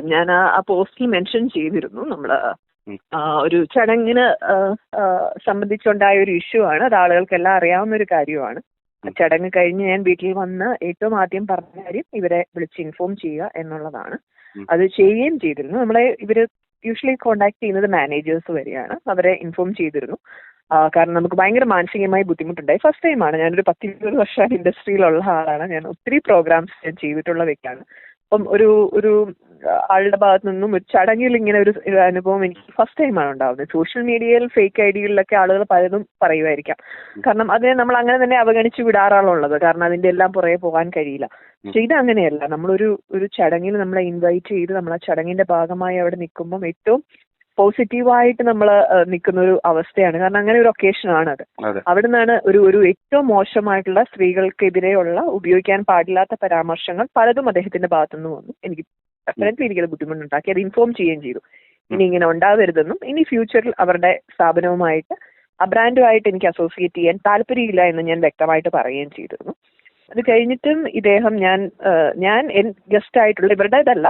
തീർച്ചയായിട്ടും ഞാൻ ആ പോസ്റ്റിൽ മെൻഷൻ ചെയ്തിരുന്നു. നമ്മൾ ഒരു ചടങ്ങിന് സംബന്ധിച്ചുണ്ടായ ഒരു ഇഷ്യൂ ആണ്. അത് ആളുകൾക്കെല്ലാം അറിയാവുന്ന ഒരു കാര്യമാണ്. ചടങ്ങ് കഴിഞ്ഞ് ഞാൻ വീട്ടിൽ വന്ന് ഏറ്റവും ആദ്യം പറഞ്ഞ കാര്യം ഇവരെ വിളിച്ച് ഇൻഫോം ചെയ്യുക എന്നുള്ളതാണ്. അത് ചെയ്യുകയും ചെയ്തിരുന്നു. നമ്മളെ ഇവർ യൂഷ്വലി കോണ്ടാക്ട് ചെയ്യുന്നത് മാനേജേഴ്സ് വരെയാണ്. അവരെ ഇൻഫോം ചെയ്തിരുന്നു. കാരണം നമുക്ക് ഭയങ്കര മാനസികമായി ബുദ്ധിമുട്ടുണ്ടായി. ഫസ്റ്റ് ടൈമാണ് ഞാനൊരു പത്തിരുപത് വർഷം ഇൻഡസ്ട്രിയിലുള്ള ആളാണ്. ഞാൻ ഒത്തിരി പ്രോഗ്രാംസ് ഞാൻ ചെയ്തിട്ടുള്ള വ്യക്തിയാണ്. അപ്പം ഒരു ഒരു ആളുടെ ഭാഗത്തു നിന്നും ഒരു ചടങ്ങിൽ ഇങ്ങനെ ഒരു അനുഭവം എനിക്ക് ഫസ്റ്റ് ടൈമാണ് ഉണ്ടാവുന്നത്. സോഷ്യൽ മീഡിയയിൽ ഫേക്ക് ഐ ഡികളിലൊക്കെ ആളുകൾ പലതും പറയുമായിരിക്കാം. കാരണം അതിനെ നമ്മൾ അങ്ങനെ തന്നെ അവഗണിച്ച് വിടാറാണുള്ളത് കാരണം അതിന്റെ എല്ലാം പുറകെ പോകാൻ കഴിയില്ല. പക്ഷെ ഇത് അങ്ങനെയല്ല. നമ്മളൊരു ഒരു ചടങ്ങിൽ നമ്മളെ ഇൻവൈറ്റ് ചെയ്ത് നമ്മൾ ആ ചടങ്ങിന്റെ ഭാഗമായി അവിടെ നിൽക്കുമ്പോൾ ഏറ്റവും പോസിറ്റീവായിട്ട് നമ്മൾ നിൽക്കുന്ന ഒരു അവസ്ഥയാണ്. കാരണം അങ്ങനെ ഒരു ഒക്കേഷൻ ആണ് അത്. അവിടെ നിന്നാണ് ഒരു ഒരു ഏറ്റവും മോശമായിട്ടുള്ള സ്ത്രീകൾക്കെതിരെയുള്ള ഉപയോഗിക്കാൻ പാടില്ലാത്ത പരാമർശങ്ങൾ പലതും അദ്ദേഹത്തിന്റെ ഭാഗത്തുനിന്ന് വന്നു. എനിക്ക് ഡെഫിനറ്റ്ലി എനിക്കത് ബുദ്ധിമുട്ടുണ്ടാക്കി അത് ഇൻഫോം ചെയ്യുകയും ചെയ്തു. ഇനി ഇങ്ങനെ ഉണ്ടാവരുതെന്നും ഇനി ഫ്യൂച്ചറിൽ അവരുടെ സ്ഥാപനവുമായിട്ട് ആ ബ്രാൻഡുമായിട്ട് എനിക്ക് അസോസിയേറ്റ് ചെയ്യാൻ താല്പര്യമില്ല എന്ന് ഞാൻ വ്യക്തമായിട്ട് പറയുകയും ചെയ്തിരുന്നു. അത് കഴിഞ്ഞിട്ടും ഇദ്ദേഹം ഞാൻ ഞാൻ ഗസ്റ്റ് ആയിട്ടുള്ള ഇവരുടേതല്ല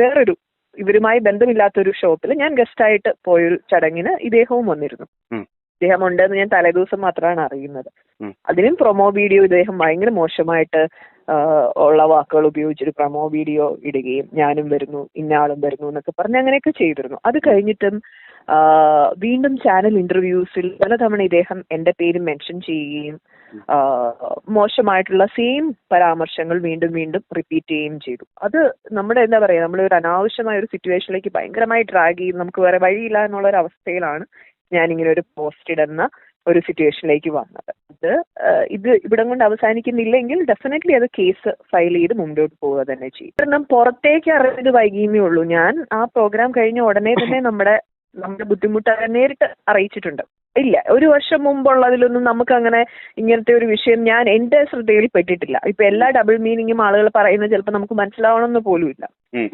വേറൊരു ഇവരുമായി ബന്ധമില്ലാത്തൊരു ഷോപ്പിൽ ഞാൻ ഗസ്റ്റ് ആയിട്ട് പോയൊരു ചടങ്ങിന് ഇദ്ദേഹവും വന്നിരുന്നു. ഇദ്ദേഹം ഉണ്ടെന്ന് ഞാൻ തലേദിവസം മാത്രമാണ് അറിയുന്നത്. അതിനും പ്രൊമോ വീഡിയോ ഇദ്ദേഹം ഭയങ്കര മോശമായിട്ട് ഉള്ള വാക്കുകൾ ഉപയോഗിച്ചൊരു പ്രൊമോ വീഡിയോ ഇടുകയും ഞാനും വരുന്നു ഇന്നയാളും വരുന്നു എന്നൊക്കെ പറഞ്ഞ് അങ്ങനെയൊക്കെ ചെയ്തിരുന്നു. അത് കഴിഞ്ഞിട്ടും വീണ്ടും ചാനൽ ഇന്റർവ്യൂസിൽ പലതവണ ഇദ്ദേഹം എന്റെ പേര് മെൻഷൻ ചെയ്യുകയും മോശമായിട്ടുള്ള സെയിം പരാമർശങ്ങൾ വീണ്ടും വീണ്ടും റിപ്പീറ്റ് ചെയ്യുകയും ചെയ്തു. അത് നമ്മുടെ എന്താ പറയാ നമ്മളൊരു അനാവശ്യമായ ഒരു സിറ്റുവേഷനിലേക്ക് ഭയങ്കരമായി ഡ്രാഗ് ചെയ്യും നമുക്ക് വേറെ വഴിയില്ല എന്നുള്ള ഒരു അവസ്ഥയിലാണ് ഞാൻ ഇങ്ങനെ ഒരു പോസ്റ്റ് ഇടുന്ന ഒരു സിറ്റുവേഷനിലേക്ക് വന്നത്. ഇത് ഇത് ഇവിടം കൊണ്ട് അവസാനിക്കുന്നില്ലെങ്കിൽ ഡെഫിനറ്റ്ലി അത് കേസ് ഫയൽ ചെയ്ത് മുമ്പോട്ട് പോവുക തന്നെ ചെയ്യും. കാരണം പുറത്തേക്ക് അറിഞ്ഞത് വൈകീമേ ഉള്ളൂ. ഞാൻ ആ പ്രോഗ്രാം കഴിഞ്ഞ ഉടനെ തന്നെ നമ്മുടെ നമ്മുടെ ബുദ്ധിമുട്ട് നേരിട്ട് അറിയിച്ചിട്ടുണ്ട്. ഇല്ല ഒരു വർഷം മുമ്പുള്ളതിലൊന്നും നമുക്ക് അങ്ങനെ ഇങ്ങനത്തെ ഒരു വിഷയം ഞാൻ എന്റെ ശ്രദ്ധയിൽ പെട്ടിട്ടില്ല. ഇപ്പൊ എല്ലാ ഡബിൾ മീനിങ്ങും ആളുകൾ പറയുന്നത് ചിലപ്പോൾ നമുക്ക് മനസ്സിലാവണമെന്ന് പോലും ഇല്ല ഉം,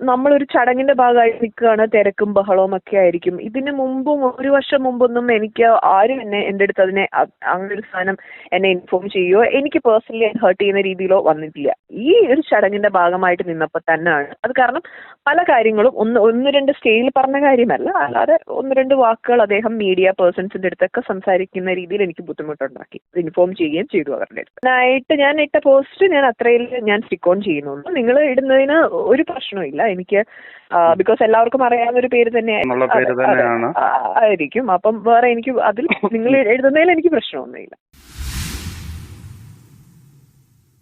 നമ്മൾ ഒരു ബിക്കോസ് ചടങ്ങിന്റെ ഭാഗമായി നിൽക്കുകയാണ് തിരക്കും ബഹളവും ഒക്കെ ആയിരിക്കും. ഇതിന് മുമ്പും ഒരു വർഷം മുമ്പൊന്നും എനിക്ക് ആരും എന്നെ എന്റെ അടുത്ത് അതിനെ അങ്ങനെ ഒരു സാധനം എന്നെ ഇൻഫോം ചെയ്യുകയോ എനിക്ക് പേഴ്സണലി ഹേർട്ട് ചെയ്യുന്ന രീതിയിലോ വന്നിട്ടില്ല. ഈ ഒരു ചടങ്ങിന്റെ ഭാഗമായിട്ട് നിന്നപ്പോൾ തന്നെയാണ്. അത് കാരണം പല കാര്യങ്ങളും ഒന്ന് ഒന്ന് രണ്ട് സ്റ്റേജിൽ പറഞ്ഞ കാര്യമല്ല. അല്ലാതെ ഒന്ന് രണ്ട് വാക്കുകൾ അദ്ദേഹം മീഡിയ പേഴ്സൺസിന്റെ അടുത്തൊക്കെ സംസാരിക്കുന്ന രീതിയിൽ എനിക്ക് ബുദ്ധിമുട്ടുണ്ടാക്കി. ഇൻഫോം ചെയ്യുകയും ചെയ്തു അവരുടെ അടുത്ത്. ആയിട്ട് ഞാൻ ഇട്ട പോസ്റ്റ് ഞാൻ അത്രയിൽ ഞാൻ സ്റ്റിക്ക് ഓൺ ചെയ്യുന്നുള്ളൂ. നിങ്ങൾ ഇടുന്നതിന് ഒരു പ്രശ്നമില്ല എനിക്ക് ബിക്കോസ് എല്ലാവർക്കും അറിയാവുന്ന ഒരു പേര് തന്നെ ആയിരിക്കും. അപ്പം വേറെ എനിക്ക് അതിൽ നിങ്ങൾ എഴുതുന്നതിൽ എനിക്ക് പ്രശ്നമൊന്നുമില്ല.